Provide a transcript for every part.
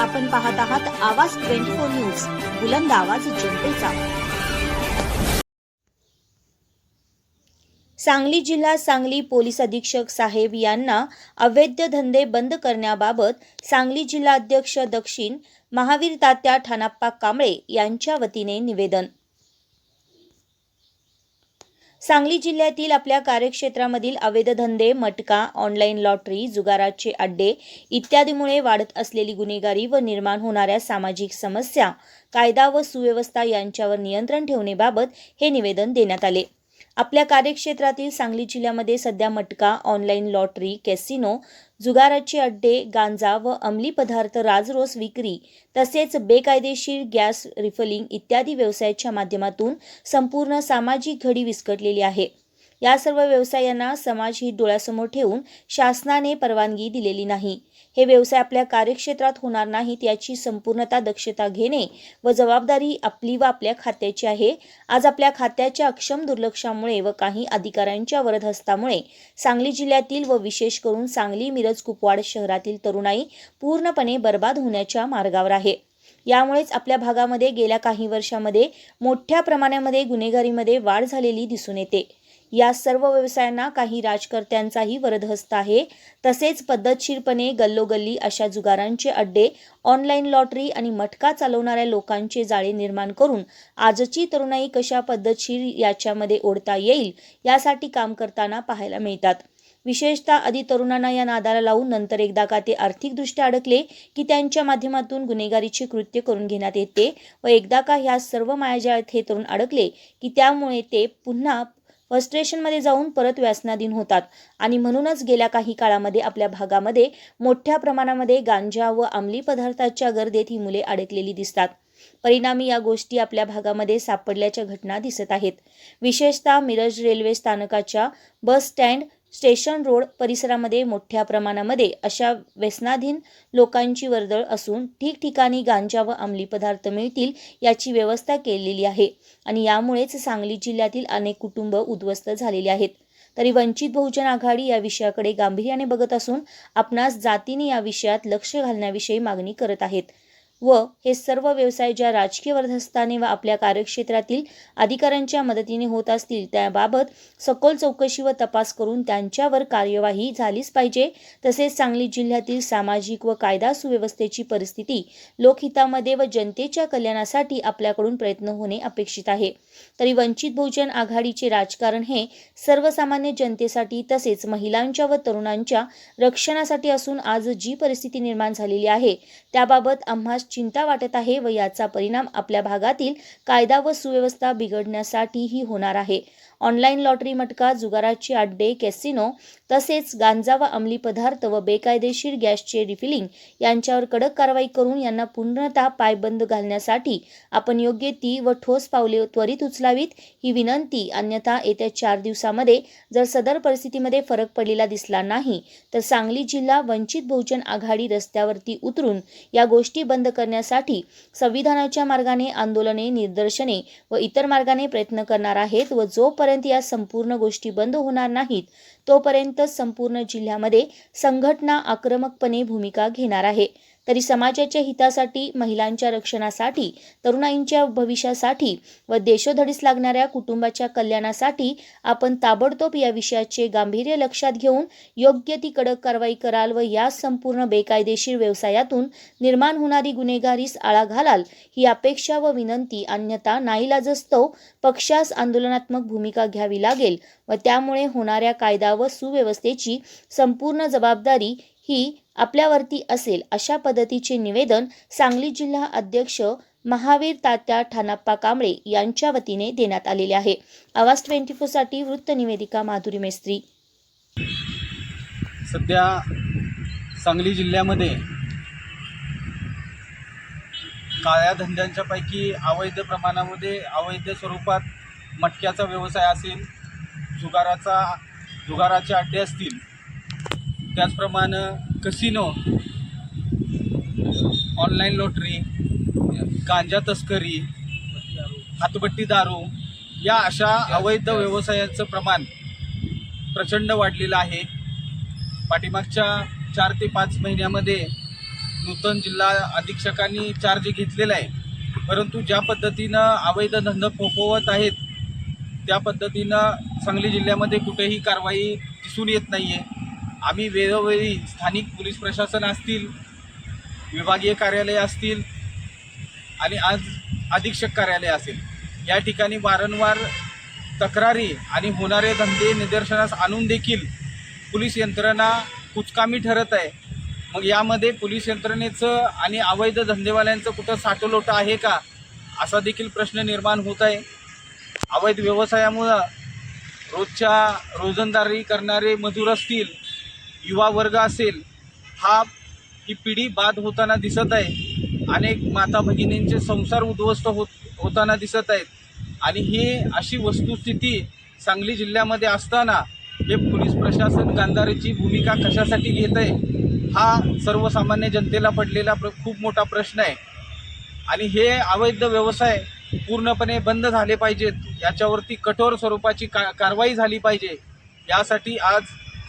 आपण पाहत आहात आवाज ट्वेंटी फोर न्यूज बुलंद आवाज जनतेचा. सांगली जिल्हा सांगली पोलीस अधीक्षक साहेब यांना अवैध धंदे बंद करण्याबाबत सांगली जिल्हा अध्यक्ष दक्षिण महावीर तात्या ठाणाप्पा कांबळे यांच्या वतीने निवेदन. सांगली जिल्ह्यातील आपल्या कार्यक्षेत्रामधील अवैध धंदे मटका ऑनलाईन लॉटरी जुगाराचे अड्डे इत्यादीमुळे वाढत असलेली गुन्हेगारी व निर्माण होणाऱ्या सामाजिक समस्या कायदा व सुव्यवस्था यांच्यावर नियंत्रण ठेवण्याबाबत हे निवेदन देण्यात आले. आपल्या कार्यक्षेत्रातील सांगली जिल्ह्यामध्ये सध्या मटका ऑनलाईन लॉटरी कॅसिनो जुगाराचे अड्डे गांजा व अंमली पदार्थ राजरोस विक्री तसेच बेकायदेशीर गॅस रिफलिंग इत्यादी व्यवसायाच्या माध्यमातून संपूर्ण सामाजिक घडी विस्कटलेली आहे. या सर्व व्यवसायांना समाज ही डोळ्यासमोर ठेवून शासनाने परवानगी दिलेली नाही. हे व्यवसाय आपल्या कार्यक्षेत्रात होणार नाहीत याची संपूर्णता दक्षता घेणे व जबाबदारी आपली व आपल्या खात्याची आहे. आज आपल्या खात्याच्या अक्षम दुर्लक्षामुळे व काही अधिकाऱ्यांच्या वरदहस्तामुळे सांगली जिल्ह्यातील व विशेष करून सांगली मिरज कुपवाड शहरातील तरुणाई पूर्णपणे बर्बाद होण्याच्या मार्गावर आहे. यामुळेच आपल्या भागामध्ये गेल्या काही वर्षामध्ये मोठ्या प्रमाणामध्ये गुन्हेगारीमध्ये वाढ झालेली दिसून येते. या सर्व व्यवसायांना काही राजकर्त्यांचाही वरदहस्त आहे. तसेच पद्धतशीरपणे गल्लोगल्ली अशा जुगारांचे अड्डे ऑनलाईन लॉटरी आणि मटका चालवणाऱ्या लोकांचे जाळे निर्माण करून आजची तरुणाई कशा पद्धतशीर याच्यामध्ये ओढता येईल यासाठी काम करताना पाहायला मिळतात. विशेषतः आधी तरुणांना या नादाला लावून नंतर एकदा का ते आर्थिकदृष्ट्या अडकले की त्यांच्या माध्यमातून गुन्हेगारीची कृत्य करून घेण्यात येते व एकदा का ह्या सर्व मायाजाळात हे तरुण अडकले की त्यामुळे ते पुन्हा फ्रस्ट्रेशनमध्ये जाऊन परत व्यसनाधीन होतात. आणि म्हणूनच गेल्या काही काळामध्ये आपल्या भागामध्ये मोठ्या प्रमाणामध्ये गांजा व अंमली पदार्थाच्या गर्दीत ही मुले अडकलेली दिसतात. परिणामी या गोष्टी आपल्या भागामध्ये सापडल्याच्या घटना दिसत आहेत. विशेषतः मिरज रेल्वे स्थानकाच्या बस स्टँड स्टेशन रोड परिसरामध्ये मोठ्या प्रमाणामध्ये अशा व्यसनाधीन लोकांची वर्दळ असून ठिकठिकाणी गांजा व अंमली पदार्थ मिळतील याची व्यवस्था केलेली आहे. आणि यामुळेच सांगली जिल्ह्यातील अनेक कुटुंब उद्ध्वस्त झालेले आहेत. तरी वंचित बहुजन आघाडी या विषयाकडे गांभीर्याने बघत असून आपणास जातीने या विषयात लक्ष घालण्याविषयी मागणी करत आहेत. व हे सर्व व्यवसाय ज्या राजकीय वर्धस्थाने व आपल्या कार्यक्षेत्रातील अधिकाऱ्यांच्या मदतीने होत असतील त्याबाबत सखोल चौकशी व तपास करून त्यांच्यावर कार्यवाही झालीच पाहिजे. तसेच सांगली जिल्ह्यातील सामाजिक व कायदा सुव्यवस्थेची परिस्थिती लोकहितामध्ये व जनतेच्या कल्याणासाठी आपल्याकडून प्रयत्न होणे अपेक्षित आहे. तरी वंचित बहुजन आघाडीचे राजकारण हे सर्वसामान्य जनतेसाठी तसेच महिलांच्या व तरुणांच्या रक्षणासाठी असून आज जी परिस्थिती निर्माण झालेली आहे त्याबाबत आम्हा चिंता वाटत आहे व याचा परिणाम आपल्या भागातील कायदा व सुव्यवस्था बिघडण्यासाठीही होणार आहे. ऑनलाईन लॉटरी मटका जुगाराचे अड्डे कॅसिनो तसेच गांजा व अंमली पदार्थ व बेकायदेशीर गॅसचे रिफिलिंग यांच्यावर कडक कारवाई करून यांना पूर्णतः पायबंद घालण्यासाठी आपण योग्य ती व ठोस पावले त्वरित उचलावीत ही विनंती. अन्यथा येत्या चार दिवसामध्ये जर सदर परिस्थितीमध्ये फरक पडलेला दिसला नाही तर सांगली जिल्हा वंचित बहुजन आघाडी रस्त्यावरती उतरून या गोष्टी बंद करण्यासाठी संविधानाच्या मार्गाने आंदोलने निदर्शने व इतर मार्गाने प्रयत्न करणार आहेत व जोपर्यंत या संपूर्ण गोष्टी बंद होणार नाहीत तोपर्यंत संपूर्ण जिल्ह्यामध्ये संघटना आक्रमकपणे भूमिका घेणार आहे. तरी समाजाच्या हितासाठी महिलांच्या रक्षणासाठी तरुणाईंच्या भविष्यासाठी व देशोधडीस लागणाऱ्या कुटुंबाच्या कल्याणासाठी आपण ताबडतोब या विषयाचे गांभीर्य लक्षात घेऊन योग्य ती कडक कारवाई कराल व या संपूर्ण बेकायदेशीर व्यवसायातून निर्माण होणारी गुन्हेगारीस आळा घालाल ही अपेक्षा व विनंती अन्यथा नाईलाजस्तव पक्षास आंदोलनात्मक भूमिका घ्यावी लागेल व त्यामुळे होणाऱ्या कायदा व सुव्यवस्थेची संपूर्ण जबाबदारी ही आपल्यावरती असेल अशा पद्धतीचे निवेदन सांगली जिल्हा अध्यक्ष महावीर तात्या ठाणाप्पा कांबळे यांच्या वतीने देण्यात आलेले आहे. आवाज ट्वेंटी फोरसाठी वृत्त निवेदिका माधुरी मेस्त्री. सध्या सांगली जिल्ह्यामध्ये काळ्या धंद्यांच्या पैकी अवैध प्रमाणामध्ये अवैध स्वरूपात मटक्याचा व्यवसाय असेल जुगाराचा जुगाराचे अड्डे असतील त्याचप्रमाणे कसिनो ऑनलाईन लॉटरी गांजा तस्करी हातबट्टी दारू या अशा अवैध व्यवसायांचं प्रमाण प्रचंड वाढलेलं आहे. पाठीमागच्या चार ते पाच महिन्यामध्ये नूतन जिल्हा अधीक्षकांनी चार्ज घेतलेला आहे. परंतु ज्या पद्धतीनं अवैध धंदा फोफवत आहेत त्या पद्धतीनं सांगली जिल्ह्यामध्ये कुठेही कारवाई दिसून येत नाही आहे आम्ही वेळोवेळी स्थानिक पोलीस प्रशासन असतील विभागीय कार्यालय असतील आणि आज अधीक्षक कार्यालय असेल. या ठिकाणी वारंवार तक्रारी आणि होणारे धंदे निदर्शनास आणून देखील पोलीस यंत्रणा कुचकामी ठरत आहे. मग यामध्ये पोलीस यंत्रणेचं आणि अवैध धंदेवाल्यांचं कुठं साठोलोटं आहे का असा देखील प्रश्न निर्माण होत आहे. अवैध व्यवसायामुळं रोजच्या रोजंदारी करणारे मजूर असतील युवा वर्ग असेल हा ही पिढी बाद होताना दिसत आहे. अनेक माता भगिनींचे संसार उद्ध्वस्त होत होताना दिसत आहेत. आणि ही अशी वस्तुस्थिती सांगली जिल्ह्यामध्ये असताना हे पोलीस प्रशासन गांधारीची भूमिका कशासाठी घेत आहे हा सर्वसामान्य जनतेला पडलेला प्र खूप मोठा प्रश्न आहे. आणि हे अवैध व्यवसाय पूर्णपणे बंद झाले पाहिजेत. याच्यावरती कठोर स्वरूपाची का कारवाई झाली पाहिजे. यासाठी आज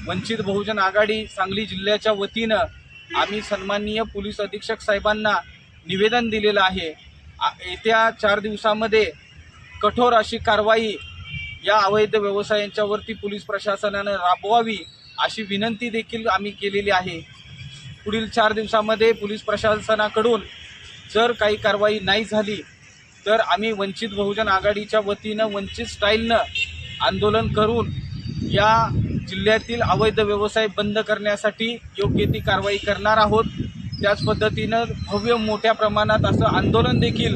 वंचित बहुजन आघाडी सांगली जिल्ह्याच्या वतीनं आम्ही सन्माननीय पोलीस अधीक्षक साहेबांना निवेदन दिलेलं आहे. आ- येत्या चार दिवसामध्ये कठोर अशी कारवाई या अवैध व्यवसायांच्यावरती पोलीस प्रशासनानं राबवावी अशी विनंती देखील आम्ही केलेली आहे. पुढील चार दिवसामध्ये पोलीस प्रशासनाकडून जर काही कारवाई नाही झाली तर आम्ही वंचित बहुजन आघाडीच्या वतीनं वंचित स्टाईलनं आंदोलन करून या जिल्ह्यातील अवैध व्यवसाय बंद करण्यासाठी योग्य ती कारवाई करणार आहोत. त्याच पद्धतीनं भव्य मोठ्या प्रमाणात असं आंदोलन देखील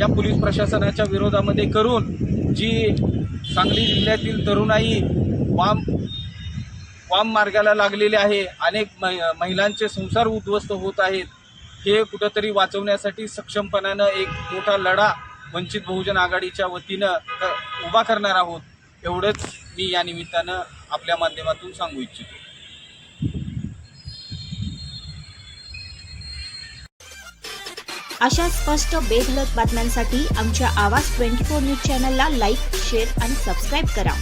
या पोलीस प्रशासनाच्या विरोधामध्ये करून जी सांगली जिल्ह्यातील तरुणाई वाम वाम मार्गाला लागलेले आहे अनेक महिलांचे संसार उद्ध्वस्त होत आहेत हे कुठंतरी वाचवण्यासाठी सक्षमपणानं एक मोठा लढा वंचित बहुजन आघाडीच्या वतीनं उभा करणार आहोत. एवढंच मी या निमित्तानं आपल्या माध्यमातून सांगू इच्छितो. अशा स्पष्ट बेधलक बातम्यांसाठी आमच्या आवाज ट्वेंटी फोर न्यूज चॅनलला लाईक शेअर आणि सबस्क्राईब करा.